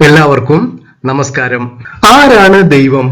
എല്ലാവർക്കും നമസ്കാരം. ആരാണ് ദൈവം?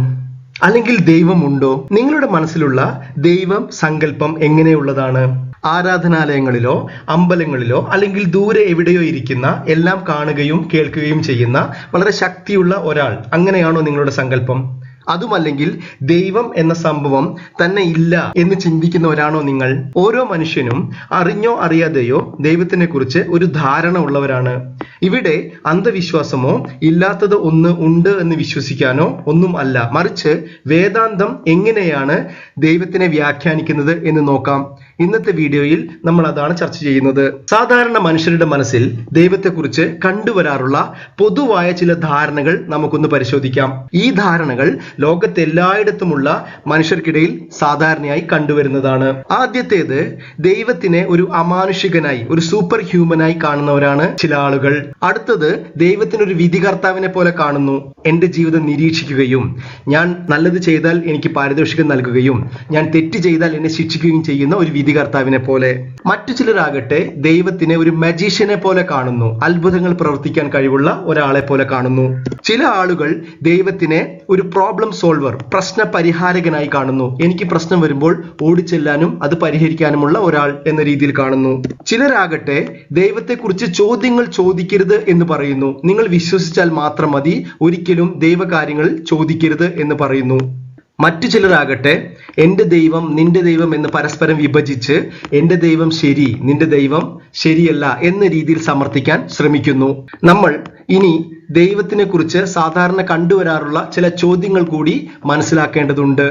അല്ലെങ്കിൽ ദൈവമുണ്ടോ? നിങ്ങളുടെ മനസ്സിലുള്ള ദൈവം സങ്കല്പം എങ്ങനെയുള്ളതാണ്? ആരാധനാലയങ്ങളിലോ അമ്പലങ്ങളിലോ അല്ലെങ്കിൽ ദൂരെ എവിടെയോ ഇരിക്കുന്ന എല്ലാം കാണുകയും കേൾക്കുകയും ചെയ്യുന്ന വളരെ ശക്തിയുള്ള ഒരാൾ അങ്ങനെയാണോ നിങ്ങളുടെ സങ്കല്പം? അതുമല്ലെങ്കിൽ ദൈവം എന്ന സംഭവം തന്നെ ഇല്ല എന്ന് ചിന്തിക്കുന്നവരാണോ നിങ്ങൾ? ഓരോ മനുഷ്യനും അറിഞ്ഞോ അറിയാതെയോ ദൈവത്തിനെ കുറിച്ച് ഒരു ധാരണ ഉള്ളവരാണ്. ഇവിടെ അന്ധവിശ്വാസമോ ഇല്ലാത്തത് ഒന്ന് ഉണ്ട് എന്ന് വിശ്വസിക്കാനോ ഒന്നും അല്ല. മറിച്ച് വേദാന്തം എങ്ങനെയാണ് ദൈവത്തിനെ വ്യാഖ്യാനിക്കുന്നത് എന്ന് നോക്കാം. ഇന്നത്തെ വീഡിയോയിൽ നമ്മൾ അതാണ് ചർച്ച ചെയ്യുന്നത്. സാധാരണ മനുഷ്യരുടെ മനസ്സിൽ ദൈവത്തെക്കുറിച്ച് കണ്ടുവരാറുള്ള പൊതുവായ ചില ധാരണകൾ നമുക്കൊന്ന് പരിശോധിക്കാം. ഈ ധാരണകൾ ലോകത്തെല്ലായിടത്തുമുള്ള മനുഷ്യർക്കിടയിൽ സാധാരണയായി കണ്ടുവരുന്നതാണ്. ആദ്യത്തേത് ദൈവത്തിനെ ഒരു അമാനുഷികനായി ഒരു സൂപ്പർ ഹ്യൂമനായി കാണുന്നവരാണ് ചില ആളുകൾ. അടുത്തത് ദൈവത്തിനൊരു വിധികർത്താവിനെ പോലെ കാണുന്നു. എന്റെ ജീവിതം നിരീക്ഷിക്കുകയും ഞാൻ നല്ലത് ചെയ്താൽ എനിക്ക് പാരിതോഷികം നൽകുകയും ഞാൻ തെറ്റ് ചെയ്താൽ എന്നെ ശിക്ഷിക്കുകയും ചെയ്യുന്ന ഒരു വിധികർത്താവിനെ പോലെ മറ്റു ചിലരാകട്ടെ ദൈവത്തിനെ ഒരു മജീഷ്യനെ പോലെ കാണുന്നു. അത്ഭുതങ്ങൾ പ്രവർത്തിക്കാൻ കഴിവുള്ള ഒരാളെ പോലെ കാണുന്നു. ചില ആളുകൾ ദൈവത്തിനെ ഒരു പ്രോബ്ലം സോൾവർ പ്രശ്ന പരിഹാരകനായി കാണുന്നു. എനിക്ക് പ്രശ്നം വരുമ്പോൾ ഓടിച്ചെല്ലാനും അത് പരിഹരിക്കാനുമുള്ള ഒരാൾ എന്ന രീതിയിൽ കാണുന്നു. ചിലരാകട്ടെ ദൈവത്തെക്കുറിച്ച് ചോദ്യങ്ങൾ ചോദിക്കരുത് എന്ന് പറയുന്നു. നിങ്ങൾ വിശ്വസിച്ചാൽ മാത്രം മതി. ഒരിക്കലും ദൈവകാര്യങ്ങൾ ചോദിക്കരുത് എന്ന് പറയുന്നു. മറ്റു ചിലരാകട്ടെ എന്റെ ദൈവം നിന്റെ ദൈവം എന്ന് പരസ്പരം വിഭജിച്ച് എന്റെ ദൈവം ശരി നിന്റെ ദൈവം ശരിയല്ല എന്ന രീതിയിൽ സമർത്ഥിക്കാൻ ശ്രമിക്കുന്നു. നമ്മൾ ഇനി ദൈവത്തിനെ കുറിച്ച് സാധാരണ കണ്ടുവരാറുള്ള ചില ചോദ്യങ്ങൾ കൂടി മനസ്സിലാക്കേണ്ടതുണ്ട്.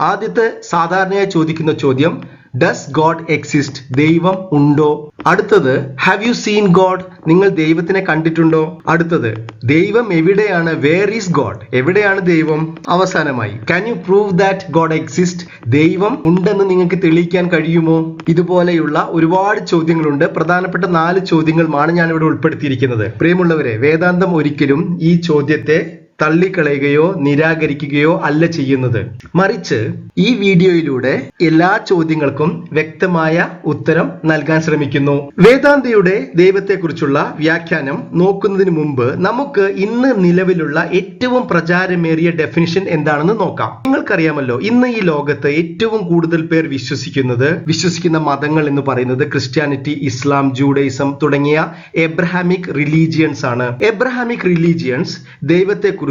ആദ്യത്തെ സാധാരണയായി ചോദിക്കുന്ന ചോദ്യം ഡസ് ഗോഡ് എക്സിസ്റ്റ് ദൈവം ഉണ്ടോ? അടുത്തത് ഹാവ് യു സീൻ ഗോഡ് നിങ്ങൾ ദൈവത്തിനെ കണ്ടിട്ടുണ്ടോ? അടുത്തത് ദൈവം എവിടെയാണ്? വേർ ഈസ് ഗോഡ് എവിടെയാണ് ദൈവം? അവസാനമായി can you prove that God exist ദൈവം ഉണ്ടെന്ന് നിങ്ങൾക്ക് തെളിയിക്കാൻ കഴിയുമോ? ഇതുപോലെയുള്ള ഒരുപാട് ചോദ്യങ്ങളുണ്ട്. പ്രധാനപ്പെട്ട നാല് ചോദ്യങ്ങളുമാണ് ഞാൻ ഇവിടെ ഉൾപ്പെടുത്തിയിരിക്കുന്നത്. പ്രിയമുള്ളവരെ വേദാന്തം ഒരിക്കലും ഈ ചോദ്യത്തെ തള്ളിക്കളയുകയോ നിരാകരിക്കുകയോ അല്ല ചെയ്യുന്നത്. മറിച്ച് ഈ വീഡിയോയിലൂടെ എല്ലാ ചോദ്യങ്ങൾക്കും വ്യക്തമായ ഉത്തരം നൽകാൻ ശ്രമിക്കുന്നു. വേദാന്തയുടെ ദൈവത്തെക്കുറിച്ചുള്ള വ്യാഖ്യാനം നോക്കുന്നതിന് മുമ്പ് നമുക്ക് ഇന്ന് നിലവിലുള്ള ഏറ്റവും പ്രചാരമേറിയ ഡെഫിനിഷൻ എന്താണെന്ന് നോക്കാം. നിങ്ങൾക്കറിയാമല്ലോ ഇന്ന് ഈ ലോകത്ത് ഏറ്റവും കൂടുതൽ പേർ വിശ്വസിക്കുന്നത് വിശ്വസിക്കുന്ന മതങ്ങൾ എന്ന് പറയുന്നത് ക്രിസ്ത്യാനിറ്റി ഇസ്ലാം ജൂഡയിസം തുടങ്ങിയ എബ്രഹാമിക് റിലീജിയൻസ് ആണ്. എബ്രഹാമിക് റിലീജിയൻസ് ദൈവത്തെക്കുറിച്ചും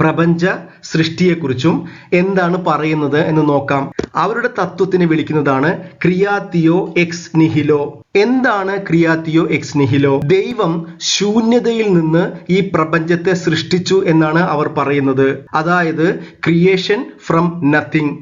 പ്രപഞ്ച സൃഷ്ടിയെക്കുറിച്ചും എന്താണ് പറയുന്നത് എന്ന് നോക്കാം. അവരുടെ തത്വത്തിനെ വിളിക്കുന്നതാണ് ക്രിയാത്തിയോ എക്സ് നിഹിലോ. എന്താണ് ക്രിയാത്തിയോ എക്സ് നിഹിലോ ദൈവം ശൂന്യതയിൽ നിന്ന് ഈ പ്രപഞ്ചത്തെ സൃഷ്ടിച്ചു എന്നാണ് അവർ പറയുന്നത്. അതായത് ക്രിയേഷൻ ഫ്രം നത്തിങ്.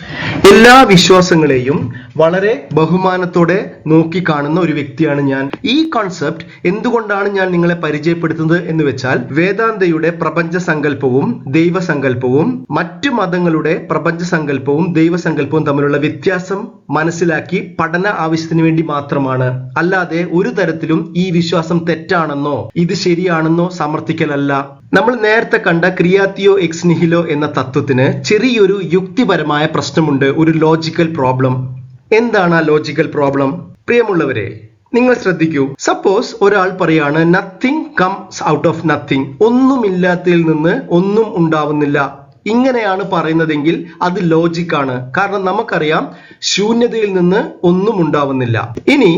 എല്ലാ വിശ്വാസങ്ങളെയും വളരെ ബഹുമാനത്തോടെ നോക്കിക്കാണുന്ന ഒരു വ്യക്തിയാണ് ഞാൻ. ഈ കോൺസെപ്റ്റ് എന്തുകൊണ്ടാണ് ഞാൻ നിങ്ങളെ പരിചയപ്പെടുത്തുന്നത് എന്ന് വെച്ചാൽ വേദാന്തയുടെ പ്രപഞ്ച സങ്കല്പവും ദൈവസങ്കല്പവും മറ്റു മതങ്ങളുടെ പ്രപഞ്ച സങ്കല്പവും ദൈവസങ്കല്പവും തമ്മിലുള്ള വ്യത്യാസം മനസ്സിലാക്കി പഠന ആവശ്യത്തിന് വേണ്ടി മാത്രമാണ്. അല്ലാതെ ഒരു തരത്തിലും ഈ വിശ്വാസം തെറ്റാണെന്നോ ഇത് ശരിയാണെന്നോ സമർത്ഥിക്കലല്ല. നമ്മൾ നേരത്തെ കണ്ട ക്രിയാത്തിയോ എക്സ് നിഹിലോ എന്ന തത്വത്തിന് ചെറിയൊരു യുക്തിപരമായ പ്രശ്നമുണ്ട് ഒരു ലോജിക്കൽ പ്രോബ്ലം എന്താണ് ആ ലോജിക്കൽ പ്രോബ്ലം പ്രിയമുള്ളവരെ നിങ്ങൾ ശ്രദ്ധിക്കൂ. സപ്പോസ് ഒരാൾ പറയാണ് nothing comes out of nothing ഒന്നുമില്ലാത്തതിൽ നിന്ന് ഒന്നും ഉണ്ടാവുന്നില്ല. ഇങ്ങനെയാണ് പറയുന്നതെങ്കിൽ അത് ലോജിക്കാണ് കാരണം നമുക്കറിയാം ശൂന്യതയിൽ നിന്ന് ഒന്നും ഉണ്ടാവുന്നില്ല. ഇനി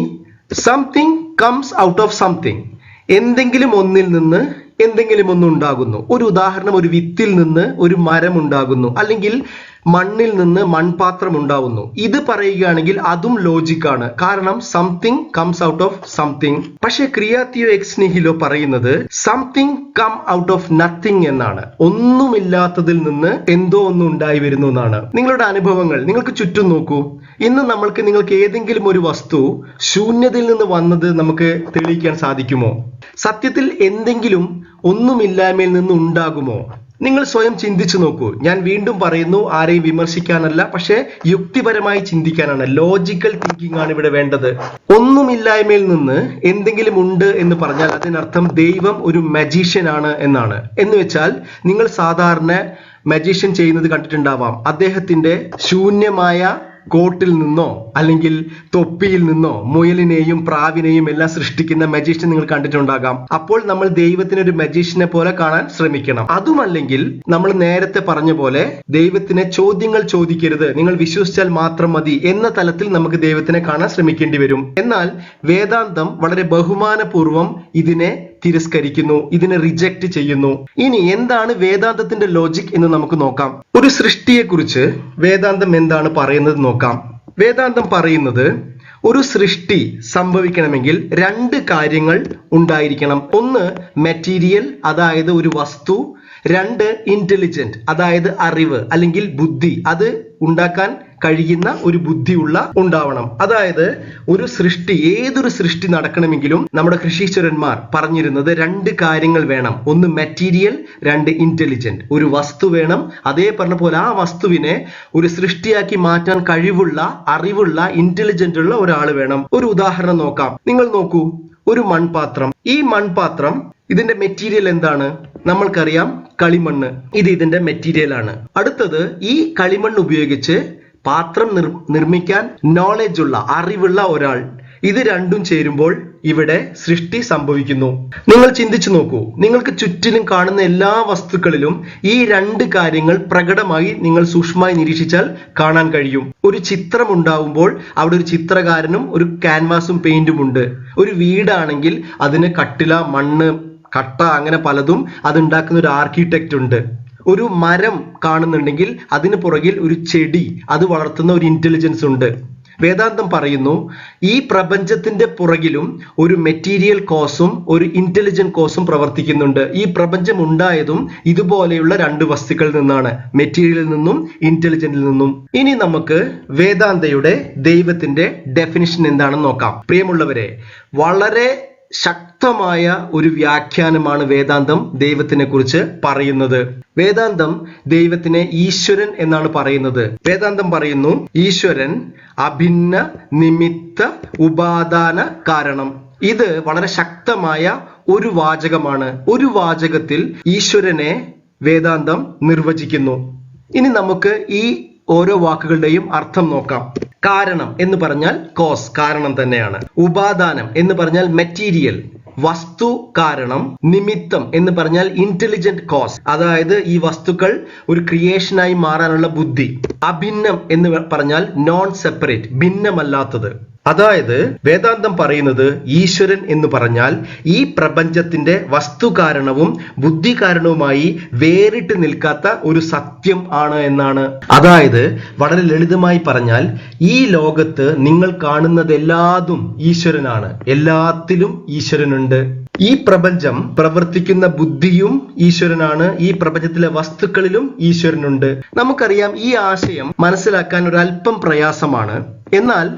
something comes out of something എന്തെങ്കിലും ഒന്നിൽ നിന്ന് എന്തെങ്കിലും ഒന്ന് ഉണ്ടാകുന്നു. ഒരു ഉദാഹരണം ഒരു വിത്തിൽ നിന്ന് ഒരു മരം ഉണ്ടാകുന്നു. അല്ലെങ്കിൽ മണ്ണിൽ നിന്ന് മൺപാത്രം ഉണ്ടാവുന്നു. ഇത് പറയുകയാണെങ്കിൽ അതും ലോജിക്കാണ് കാരണം something comes out of something പക്ഷെ ക്രിയാത്തിയോ എക്സ് നിഹിലോ പറയുന്നത് something come out of nothing എന്നാണ്. ഒന്നുമില്ലാത്തതിൽ നിന്ന് എന്തോ ഒന്നും ഉണ്ടായി വരുന്നു എന്നാണ്. നിങ്ങളുടെ അനുഭവങ്ങൾ നിങ്ങൾക്ക് ചുറ്റും നോക്കൂ. ഇന്ന് നമ്മൾക്ക് നിങ്ങൾക്ക് ഏതെങ്കിലും ഒരു വസ്തു ശൂന്യതയിൽ നിന്ന് വന്നത് നമുക്ക് തെളിയിക്കാൻ സാധിക്കുമോ? സത്യത്തിൽ എന്തെങ്കിലും ഒന്നുമില്ലായ്മയിൽ നിന്ന് ഉണ്ടാകുമോ? നിങ്ങൾ സ്വയം ചിന്തിച്ചു നോക്കൂ. ഞാൻ വീണ്ടും പറയുന്നു ആരെയും വിമർശിക്കാനല്ല പക്ഷേ യുക്തിപരമായി ചിന്തിക്കാനാണ്. ലോജിക്കൽ തിങ്കിങ് ആണ് ഇവിടെ വേണ്ടത്. ഒന്നുമില്ലായ്മയിൽ നിന്ന് എന്തെങ്കിലും ഉണ്ട് എന്ന് പറഞ്ഞാൽ അതിനർത്ഥം ദൈവം ഒരു മജീഷ്യൻ ആണ് എന്നാണ്. എന്ന് വെച്ചാൽ നിങ്ങൾ സാധാരണ മജീഷ്യൻ ചെയ്യുന്നത് കണ്ടിട്ടുണ്ടാവാം. അദ്ദേഹത്തിന്റെ ശൂന്യമായ കോട്ടിൽ നിന്നോ അല്ലെങ്കിൽ തൊപ്പിയിൽ നിന്നോ മുയലിനെയും പ്രാവിനെയും എല്ലാം സൃഷ്ടിക്കുന്ന മജീഷ്യൻ നിങ്ങൾ കണ്ടിട്ടുണ്ടാകാം. അപ്പോൾ നമ്മൾ ദൈവത്തിന് ഒരു മജീഷ്യനെ പോലെ കാണാൻ ശ്രമിക്കണം. അതുമല്ലെങ്കിൽ നമ്മൾ നേരത്തെ പറഞ്ഞ പോലെ ദൈവത്തിനെ ചോദ്യങ്ങൾ ചോദിക്കരുത്. നിങ്ങൾ വിശ്വസിച്ചാൽ മാത്രം മതി എന്ന തലത്തിൽ നമുക്ക് ദൈവത്തിനെ കാണാൻ ശ്രമിക്കേണ്ടി വരും. എന്നാൽ വേദാന്തം വളരെ ബഹുമാനപൂർവം ഇതിനെ തിരസ്കരിക്കുന്നു ഇതിനെ റിജക്റ്റ് ചെയ്യുന്നു. ഇനി എന്താണ് വേദാന്തത്തിന്റെ ലോജിക് എന്ന് നമുക്ക് നോക്കാം. ഒരു സൃഷ്ടിയെ കുറിച്ച് വേദാന്തം എന്താണ് പറയുന്നത് നോക്കാം. വേദാന്തം പറയുന്നത് ഒരു സൃഷ്ടി സംഭവിക്കണമെങ്കിൽ രണ്ട് കാര്യങ്ങൾ ഉണ്ടായിരിക്കണം. ഒന്ന് മെറ്റീരിയൽ അതായത് ഒരു വസ്തു രണ്ട് ഇന്റലിജന്റ് അതായത് അറിവ് അല്ലെങ്കിൽ ബുദ്ധി അത് ഉണ്ടാക്കാൻ കഴിയുന്ന ഒരു ബുദ്ധിയുള്ള ഉണ്ടാവണം. അതായത് ഒരു സൃഷ്ടി ഏതൊരു സൃഷ്ടി നടക്കണമെങ്കിലും നമ്മുടെ കൃഷീശ്വരന്മാർ പറഞ്ഞിരുന്നത് രണ്ട് കാര്യങ്ങൾ വേണം. ഒന്ന് മെറ്റീരിയൽ രണ്ട് ഇന്റലിജന്റ് ഒരു വസ്തു വേണം. അതേ പറഞ്ഞ പോലെ ആ വസ്തുവിനെ ഒരു സൃഷ്ടിയാക്കി മാറ്റാൻ കഴിവുള്ള അറിവുള്ള ഇന്റലിജന്റ് ഉള്ള ഒരാൾ വേണം. ഒരു ഉദാഹരണം നോക്കാം. നിങ്ങൾ നോക്കൂ. ഒരു മൺപാത്രം. ഈ മൺപാത്രം ഇതിന്റെ മെറ്റീരിയൽ എന്താണ്? നമ്മൾക്കറിയാം കളിമണ്ണ്. ഇത് ഇതിന്റെ മെറ്റീരിയൽ ആണ്. അടുത്തത് ഈ കളിമണ്ണ് ഉപയോഗിച്ച് പാത്രം നിർ നിർമ്മിക്കാൻ നോളജ് ഉള്ള അറിവുള്ള ഒരാൾ. ഇത് രണ്ടും ചേരുമ്പോൾ ഇവിടെ സൃഷ്ടി സംഭവിക്കുന്നു. നിങ്ങൾ ചിന്തിച്ചു നോക്കൂ. നിങ്ങൾക്ക് ചുറ്റിലും കാണുന്ന എല്ലാ വസ്തുക്കളിലും ഈ രണ്ട് കാര്യങ്ങൾ പ്രകടമായി നിങ്ങൾ സൂക്ഷ്മമായി നിരീക്ഷിച്ചാൽ കാണാൻ കഴിയും. ഒരു ചിത്രം ഉണ്ടാവുമ്പോൾ അവിടെ ഒരു ചിത്രകാരനും ഒരു ക്യാൻവാസും പെയിന്റും ഉണ്ട്. ഒരു വീടാണെങ്കിൽ അതിന് കട്ടില മണ്ണ് കട്ട അങ്ങനെ പലതും അതുണ്ടാക്കുന്ന ഒരു ആർക്കിടെക്റ്റ് ഉണ്ട്. ഒരു മരം കാണുന്നുണ്ടെങ്കിൽ അതിന് പുറകിൽ ഒരു ചെടി അത് വളർത്തുന്ന ഒരു ഇന്റലിജൻസ് ഉണ്ട്. വേദാന്തം പറയുന്നു ഈ പ്രപഞ്ചത്തിന്റെ പുറകിലും ഒരു മെറ്റീരിയൽ കോസും ഒരു ഇന്റലിജന്റ് കോസും പ്രവർത്തിക്കുന്നുണ്ട്. ഈ പ്രപഞ്ചം ഉണ്ടായതും ഇതുപോലെയുള്ള രണ്ട് വസ്തുക്കളിൽ നിന്നാണ് മെറ്റീരിയലിൽ നിന്നും ഇന്റലിജന്റിൽ നിന്നും. ഇനി നമുക്ക് വേദാന്തയുടെ ദൈവത്തിന്റെ ഡെഫിനിഷൻ എന്താണെന്ന് നോക്കാം. പ്രിയമുള്ളവരെ വളരെ ശക്തമായ ഒരു വ്യാഖ്യാനമാണ് വേദാന്തം ദൈവത്തിനെ കുറിച്ച് പറയുന്നത്. വേദാന്തം ദൈവത്തിനെ ഈശ്വരൻ എന്നാണ് പറയുന്നത്. വേദാന്തം പറയുന്നു ഈശ്വരൻ അഭിന്ന നിമിത്ത ഉപാദാന കാരണം. ഇത് വളരെ ശക്തമായ ഒരു വാചകമാണ്. ഒരു വാചകത്തിൽ ഈശ്വരനെ വേദാന്തം നിർവചിക്കുന്നു. ഇനി നമുക്ക് ഈ ഓരോ വാക്കുകളുടെയും അർത്ഥം നോക്കാം. കാരണം എന്ന് പറഞ്ഞാൽ കോസ് കാരണം തന്നെയാണ്. ഉപാദാനം എന്ന് പറഞ്ഞാൽ മെറ്റീരിയൽ വസ്തു കാരണം. നിമിത്തം എന്ന് പറഞ്ഞാൽ ഇന്റലിജന്റ് കോസ് അതായത് ഈ വസ്തുക്കൾ ഒരു ക്രിയേഷനായി മാറാനുള്ള ബുദ്ധി. അഭിന്നം എന്ന് പറഞ്ഞാൽ നോൺ സെപ്പറേറ്റ് ഭിന്നമല്ലാത്തത്. അതായത് വേദാന്തം പറയുന്നത് ഈശ്വരൻ എന്ന് പറഞ്ഞാൽ ഈ പ്രപഞ്ചത്തിന്റെ വസ്തുകാരണവും ബുദ്ധി കാരണവുമായി വേറിട്ട് നിൽക്കാത്ത ഒരു സത്യം ആണ് എന്നാണ്. അതായത് വളരെ ലളിതമായി പറഞ്ഞാൽ ഈ ലോകത്ത് നിങ്ങൾ കാണുന്നതെല്ലാതും ഈശ്വരനാണ്. എല്ലാത്തിലും ഈശ്വരനുണ്ട്. ഈ പ്രപഞ്ചം പ്രവർത്തിക്കുന്ന ബുദ്ധിയും ഈശ്വരനാണ്. ഈ പ്രപഞ്ചത്തിലെ വസ്തുക്കളിലും ഈശ്വരനുണ്ട്. നമുക്കറിയാം ഈ ആശയം മനസ്സിലാക്കാൻ ഒരല്പം പ്രയാസമാണ്. എന്നാൽ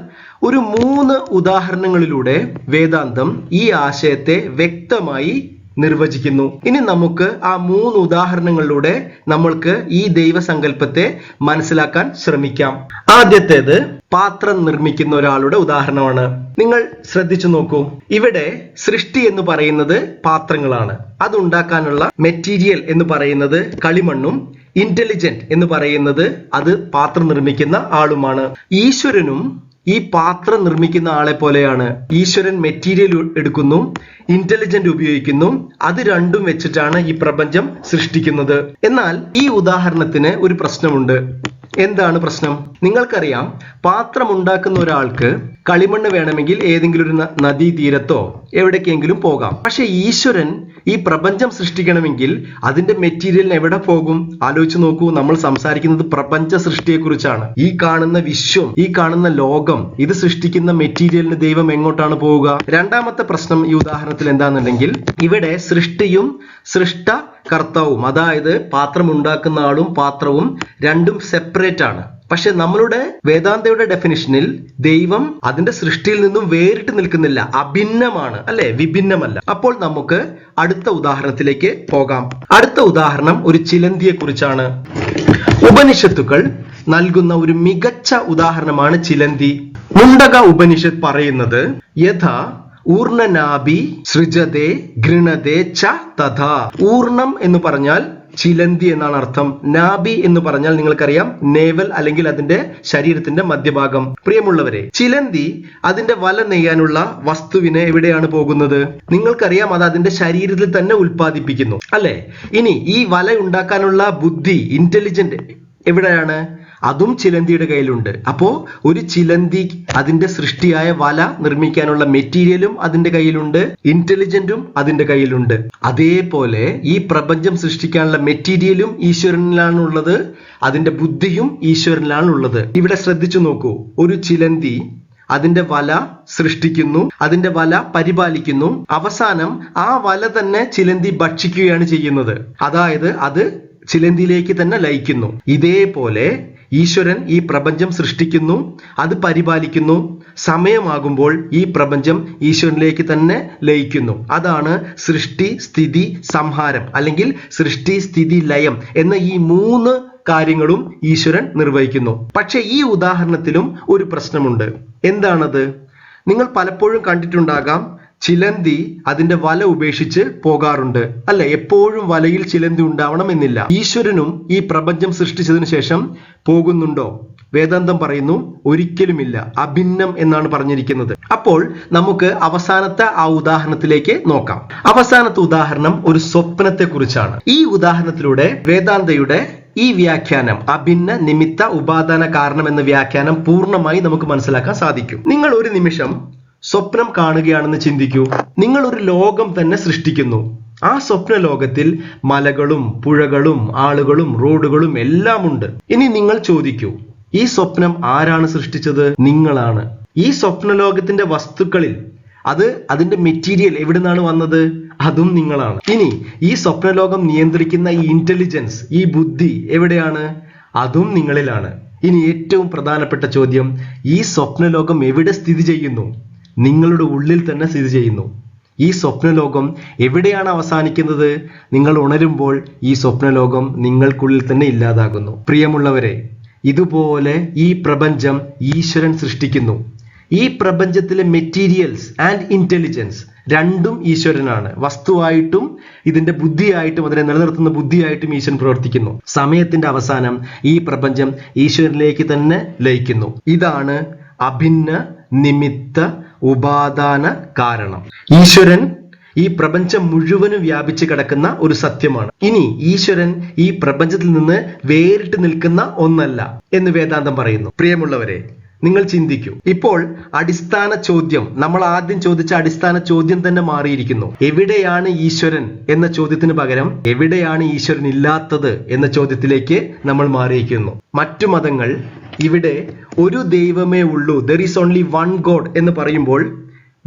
ഒരു മൂന്ന് ഉദാഹരണങ്ങളിലൂടെ വേദാന്തം ഈ ആശയത്തെ വ്യക്തമായി നിർവചിക്കുന്നു. ഇനി നമുക്ക് ആ മൂന്ന് ഉദാഹരണങ്ങളിലൂടെ നമ്മൾക്ക് ഈ ദൈവസങ്കല്പത്തെ മനസ്സിലാക്കാൻ ശ്രമിക്കാം. ആദ്യത്തേത് പാത്രം നിർമ്മിക്കുന്ന ഒരാളുടെ ഉദാഹരണമാണ്. നിങ്ങൾ ശ്രദ്ധിച്ചു നോക്കൂ. ഇവിടെ സൃഷ്ടി എന്ന് പറയുന്നത് പാത്രങ്ങളാണ്. അതുണ്ടാക്കാനുള്ള മെറ്റീരിയൽ എന്ന് പറയുന്നത് കളിമണ്ണും ഇന്റലിജന്റ് എന്ന് പറയുന്നത് അത് പാത്രം നിർമ്മിക്കുന്ന ആളുമാണ്. ഈശ്വരനും ഈ പാത്രം നിർമ്മിക്കുന്ന ആളെ പോലെയാണ് ഈശ്വരൻ മെറ്റീരിയൽ എടുക്കുന്നു ഇന്റലിജന്റ് ഉപയോഗിക്കുന്നു. അത് രണ്ടും വെച്ചിട്ടാണ് ഈ പ്രപഞ്ചം സൃഷ്ടിക്കുന്നത്. എന്നാൽ ഈ ഉദാഹരണത്തിന് ഒരു പ്രശ്നമുണ്ട്. എന്താണ് പ്രശ്നം? നിങ്ങൾക്കറിയാം പാത്രം ഉണ്ടാക്കുന്ന ഒരാൾക്ക് കളിമണ്ണ് വേണമെങ്കിൽ ഏതെങ്കിലും ഒരു നദീതീരത്തോ നദീ തീരത്തോ എവിടേക്കെങ്കിലും പോകാം. പക്ഷെ ഈശ്വരൻ ഈ പ്രപഞ്ചം സൃഷ്ടിക്കണമെങ്കിൽ അതിന്റെ മെറ്റീരിയലിന് എവിടെ പോകും? ആലോചിച്ച് നോക്കൂ നമ്മൾ സംസാരിക്കുന്നത് പ്രപഞ്ച സൃഷ്ടിയെക്കുറിച്ചാണ്. ഈ കാണുന്ന വിശ്വം ഈ കാണുന്ന ലോകം ഇത് സൃഷ്ടിക്കുന്ന മെറ്റീരിയലിന് ദൈവം എങ്ങോട്ടാണ് പോവുക? രണ്ടാമത്തെ പ്രശ്നം ഈ ഉദാഹരണത്തിൽ എന്താണെന്നുണ്ടെങ്കിൽ ഇവിടെ സൃഷ്ടിയും സൃഷ്ട കർത്താവും അതായത് പാത്രം ഉണ്ടാക്കുന്ന ആളും പാത്രവും രണ്ടും സെപ്പറേറ്റ് ആണ്. പക്ഷെ നമ്മളുടെ വേദാന്തയുടെ ഡെഫിനിഷനിൽ ദൈവം അതിന്റെ സൃഷ്ടിയിൽ നിന്നും വേറിട്ട് നിൽക്കുന്നില്ല. അഭിന്നമാണ് അല്ലെ? വിഭിന്നമല്ല. അപ്പോൾ നമുക്ക് അടുത്ത ഉദാഹരണത്തിലേക്ക് പോകാം. അടുത്ത ഉദാഹരണം ഒരു ചിലന്തിയെ കുറിച്ചാണ് ഉപനിഷത്തുക്കൾ നൽകുന്ന ഒരു മികച്ച ഉദാഹരണമാണ് ചിലന്തി. മുണ്ടക ഉപനിഷത്ത് പറയുന്നത് യഥാ ഊർണനാഭി സൃജതേ ഗൃണതേ ച തഥാ. ഊർണം എന്ന് പറഞ്ഞാൽ ചിലന്തി എന്നാണ് അർത്ഥം. നാബി എന്ന് പറഞ്ഞാൽ നിങ്ങൾക്കറിയാം നേവൽ അല്ലെങ്കിൽ അതിന്റെ ശരീരത്തിന്റെ മധ്യഭാഗം. പ്രിയമുള്ളവരെ ചിലന്തി അതിന്റെ വല നെയ്യാനുള്ള വസ്തുവിനെ എവിടെയാണ് പോകുന്നത്? നിങ്ങൾക്കറിയാം അത് അതിന്റെ ശരീരത്തിൽ തന്നെ ഉൽപ്പാദിപ്പിക്കുന്നു. അല്ലെ? ഇനി ഈ വല ഉണ്ടാക്കാനുള്ള ബുദ്ധി ഇന്റലിജന്റ് എവിടെയാണ്? അതും ചിലന്തിയുടെ കയ്യിലുണ്ട്. അപ്പോ ഒരു ചിലന്തി അതിന്റെ സൃഷ്ടിയായ വല നിർമ്മിക്കാനുള്ള മെറ്റീരിയലും അതിന്റെ കയ്യിലുണ്ട്. ഇന്റലിജന്റും അതിന്റെ കയ്യിലുണ്ട്. അതേപോലെ ഈ പ്രപഞ്ചം സൃഷ്ടിക്കാനുള്ള മെറ്റീരിയലും ഈശ്വരനിലാണുള്ളത്. അതിന്റെ ബുദ്ധിയും ഈശ്വരനിലാണുള്ളത്. ഇവിടെ ശ്രദ്ധിച്ചു നോക്കൂ. ഒരു ചിലന്തി അതിന്റെ വല സൃഷ്ടിക്കുന്നു. അതിന്റെ വല പരിപാലിക്കുന്നു. അവസാനം ആ വല തന്നെ ചിലന്തി ഭക്ഷിക്കുകയാണ് ചെയ്യുന്നത്. അതായത് അത് ചിലന്തിയിലേക്ക് തന്നെ ലയിക്കുന്നു. ഇതേപോലെ ഈശ്വരൻ ഈ പ്രപഞ്ചം സൃഷ്ടിക്കുന്നു അത് പരിപാലിക്കുന്നു. സമയമാകുമ്പോൾ ഈ പ്രപഞ്ചം ഈശ്വരനിലേക്ക് തന്നെ ലയിക്കുന്നു. അതാണ് സൃഷ്ടി സ്ഥിതി സംഹാരം അല്ലെങ്കിൽ സൃഷ്ടി സ്ഥിതി ലയം എന്ന ഈ മൂന്ന് കാര്യങ്ങളും ഈശ്വരൻ നിർവഹിക്കുന്നു. പക്ഷേ ഈ ഉദാഹരണത്തിലും ഒരു പ്രശ്നമുണ്ട്. എന്താണത്? നിങ്ങൾ പലപ്പോഴും കണ്ടിട്ടുണ്ടാകാം ചിലന്തി അതിന്റെ വല ഉപേക്ഷിച്ച് പോകാറുണ്ട്. അല്ലെ? എപ്പോഴും വലയിൽ ചിലന്തി ഉണ്ടാവണമെന്നില്ല ഈശ്വരനും ഈ പ്രപഞ്ചം സൃഷ്ടിച്ചതിനു ശേഷം പോകുന്നുണ്ടോ? വേദാന്തം പറയുന്നു ഒരിക്കലുമില്ല. അഭിന്നം എന്നാണ് പറഞ്ഞിരിക്കുന്നത്. അപ്പോൾ നമുക്ക് അവസാനത്തെ ആ ഉദാഹരണത്തിലേക്ക് നോക്കാം. അവസാനത്തെ ഉദാഹരണം ഒരു സ്വപ്നത്തെ കുറിച്ചാണ് ഈ ഉദാഹരണത്തിലൂടെ വേദാന്തയുടെ ഈ വ്യാഖ്യാനം അഭിന്ന നിമിത്ത ഉപാദാന കാരണം എന്ന വ്യാഖ്യാനം പൂർണമായി നമുക്ക് മനസ്സിലാക്കാൻ സാധിക്കും. നിങ്ങൾ ഒരു നിമിഷം സ്വപ്നം കാണുകയാണെന്ന് ചിന്തിക്കൂ. നിങ്ങൾ ഒരു ലോകം തന്നെ സൃഷ്ടിക്കുന്നു. ആ സ്വപ്ന ലോകത്തിൽ മലകളും പുഴകളും ആളുകളും റോഡുകളും എല്ലാം ഉണ്ട് ഇനി നിങ്ങൾ ചോദിക്കൂ ഈ സ്വപ്നം ആരാണ് സൃഷ്ടിച്ചത്? നിങ്ങളാണ്. ഈ സ്വപ്ന ലോകത്തിന്റെ വസ്തുക്കളിൽ അത് അതിന്റെ മെറ്റീരിയൽ എവിടെ നിന്നാണ് വന്നത്? അതും നിങ്ങളാണ്. ഇനി ഈ സ്വപ്നലോകം നിയന്ത്രിക്കുന്ന ഈ ഇന്റലിജൻസ് ഈ ബുദ്ധി എവിടെയാണ്? അതും നിങ്ങളിലാണ്. ഇനി ഏറ്റവും പ്രധാനപ്പെട്ട ചോദ്യം ഈ സ്വപ്നലോകം എവിടെ സ്ഥിതി ചെയ്യുന്നു? നിങ്ങളുടെ ഉള്ളിൽ തന്നെ സ്ഥിതി ചെയ്യുന്നു. ഈ സ്വപ്നലോകം എവിടെയാണ് അവസാനിക്കുന്നത്? നിങ്ങൾ ഉണരുമ്പോൾ ഈ സ്വപ്നലോകം നിങ്ങൾക്കുള്ളിൽ തന്നെ ഇല്ലാതാകുന്നു. പ്രിയമുള്ളവരെ ഇതുപോലെ ഈ പ്രപഞ്ചം ഈശ്വരൻ സൃഷ്ടിക്കുന്നു. ഈ പ്രപഞ്ചത്തിലെ മെറ്റീരിയൽസ് ആൻഡ് ഇന്റലിജൻസ് രണ്ടും ഈശ്വരനാണ്. വസ്തുവായിട്ടും ഇതിന്റെ ബുദ്ധിയായിട്ടും അതിനെ നിലനിർത്തുന്ന ബുദ്ധിയായിട്ടും ഈശ്വരൻ പ്രവർത്തിക്കുന്നു. സമയത്തിന്റെ അവസാനം ഈ പ്രപഞ്ചം ഈശ്വരനിലേക്ക് തന്നെ ലയിക്കുന്നു. ഇതാണ് അഭിന്ന നിമിത്ത ഉപാദാന കാരണം. ഈശ്വരൻ ഈ പ്രപഞ്ചം മുഴുവനും വ്യാപിച്ചു കിടക്കുന്ന ഒരു സത്യമാണ്. ഇനി ഈശ്വരൻ ഈ പ്രപഞ്ചത്തിൽ നിന്ന് വേറിട്ട് നിൽക്കുന്ന ഒന്നല്ല എന്ന് വേദാന്തം പറയുന്നു. പ്രിയമുള്ളവരെ നിങ്ങൾ ചിന്തിക്കൂ. ഇപ്പോൾ അടിസ്ഥാന ചോദ്യം നമ്മൾ ആദ്യം ചോദിച്ച അടിസ്ഥാന ചോദ്യം തന്നെ മാറിയിരിക്കുന്നു. എവിടെയാണ് ഈശ്വരൻ എന്ന ചോദ്യത്തിന് പകരം എവിടെയാണ് ഈശ്വരൻ ഇല്ലാത്തത് എന്ന ചോദ്യത്തിലേക്ക് നമ്മൾ മാറിയിരിക്കുന്നു. മറ്റു മതങ്ങൾ ഇവിടെ ഒരു ദൈവമേ ഉള്ളൂ. There is only one God എന്ന് പറയുമ്പോൾ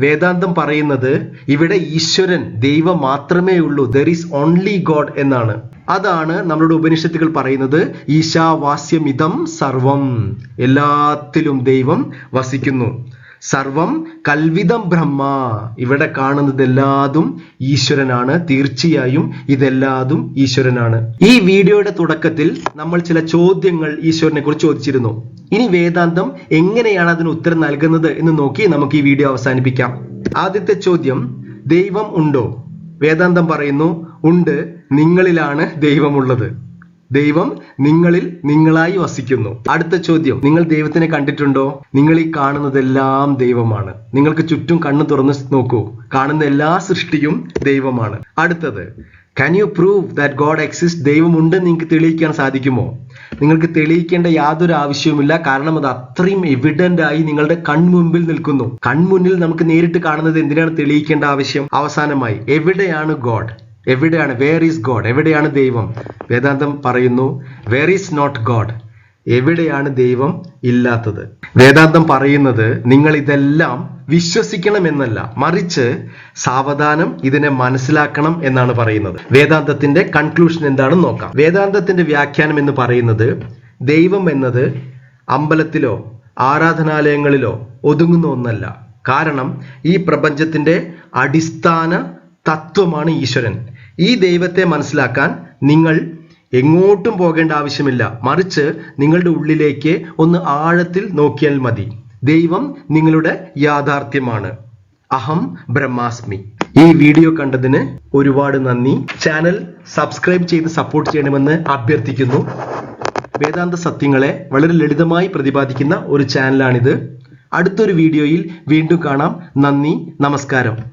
വേദാന്തം പറയുന്നത് ഇവിടെ ഈശ്വരൻ ദൈവം മാത്രമേ ഉള്ളൂ. ദർ ഈസ് ഓൺലി ഗോഡ് എന്നാണ്. അതാണ് നമ്മളുടെ ഉപനിഷത്തുകൾ പറയുന്നത് ഈശാവാസ്യമിതം സർവം. എല്ലാത്തിലും ദൈവം വസിക്കുന്നു. സർവം കൽവിതം ബ്രഹ്മ. ഇവിടെ കാണുന്നതെല്ലാതും ഈശ്വരനാണ്. തീർച്ചയായും ഇതെല്ലാതും ഈശ്വരനാണ്. ഈ വീഡിയോയുടെ തുടക്കത്തിൽ നമ്മൾ ചില ചോദ്യങ്ങൾ ഈശ്വരനെ കുറിച്ച് ചോദിച്ചിരുന്നു. ഇനി വേദാന്തം എങ്ങനെയാണ് അതിന് ഉത്തരം നൽകുന്നത് എന്ന് നോക്കി നമുക്ക് ഈ വീഡിയോ അവസാനിപ്പിക്കാം. ആദ്യത്തെ ചോദ്യം ദൈവം ഉണ്ടോ? വേദാന്തം പറയുന്നു ഉണ്ട് നിങ്ങളിലാണ് ദൈവമുള്ളത്. ദൈവം നിങ്ങളിൽ നിങ്ങളായി വസിക്കുന്നു. അടുത്ത ചോദ്യം. നിങ്ങൾ ദൈവത്തിനെ കണ്ടിട്ടുണ്ടോ? നിങ്ങൾ ഈ കാണുന്നതെല്ലാം ദൈവമാണ്. നിങ്ങൾക്ക് ചുറ്റും കണ്ണു തുറന്ന് നോക്കൂ. കാണുന്ന എല്ലാ സൃഷ്ടിയും ദൈവമാണ്. അടുത്തത്. Can you prove that God exist ദൈവമുണ്ട് നിങ്ങൾക്ക് തെളിയിക്കാൻ സാധിക്കുമോ? നിങ്ങൾക്ക് തെളിയിക്കേണ്ട യാതൊരു ആവശ്യവുമില്ല. കാരണം അത് അത്രയും എവിഡന്റ് ആയി നിങ്ങളുടെ കൺമുമ്പിൽ നിൽക്കുന്നു. കൺമുന്നിൽ നമുക്ക് നേരിട്ട് കാണുന്നത് എന്തിനാണ് തെളിയിക്കേണ്ട ആവശ്യം? അവസാനമായി. എവിടെയാണ് ഗോഡ് എവിടെയാണ് വേർ ഈസ് ഗോഡ് എവിടെയാണ് ദൈവം? വേദാന്തം പറയുന്നു വേർ ഈസ് നോട്ട് ഗോഡ് എവിടെയാണ് ദൈവം ഇല്ലാത്തത്? വേദാന്തം പറയുന്നത് നിങ്ങൾ ഇതെല്ലാം വിശ്വസിക്കണമെന്നല്ല മറിച്ച് സാവധാനം ഇതിനെ മനസ്സിലാക്കണം എന്നാണ് പറയുന്നത്. വേദാന്തത്തിന്റെ കൺക്ലൂഷൻ എന്താണെന്ന് നോക്കാം. വേദാന്തത്തിന്റെ വ്യാഖ്യാനം എന്ന് പറയുന്നത് ദൈവം എന്നത് അമ്പലത്തിലോ ആരാധനാലയങ്ങളിലോ ഒതുങ്ങുന്ന ഒന്നല്ല. കാരണം ഈ പ്രപഞ്ചത്തിന്റെ അടിസ്ഥാന തത്വമാണ് ഈശ്വരൻ. ഈ ദൈവത്തെ മനസ്സിലാക്കാൻ നിങ്ങൾ എങ്ങോട്ടും പോകേണ്ട ആവശ്യമില്ല. മറിച്ച് നിങ്ങളുടെ ഉള്ളിലേക്ക് ഒന്ന് ആഴത്തിൽ നോക്കിയാൽ മതി. ദൈവം നിങ്ങളുടെ യാഥാർത്ഥ്യമാണ്. അഹം ബ്രഹ്മാസ്മി. ഈ വീഡിയോ കണ്ടതിന് ഒരുപാട് നന്ദി. ചാനൽ സബ്സ്ക്രൈബ് ചെയ്ത് സപ്പോർട്ട് ചെയ്യണമെന്ന് അഭ്യർത്ഥിക്കുന്നു. വേദാന്ത സത്യങ്ങളെ വളരെ ലളിതമായി പ്രതിപാദിക്കുന്ന ഒരു ചാനലാണിത്. അടുത്തൊരു വീഡിയോയിൽ വീണ്ടും കാണാം. നന്ദി. നമസ്കാരം.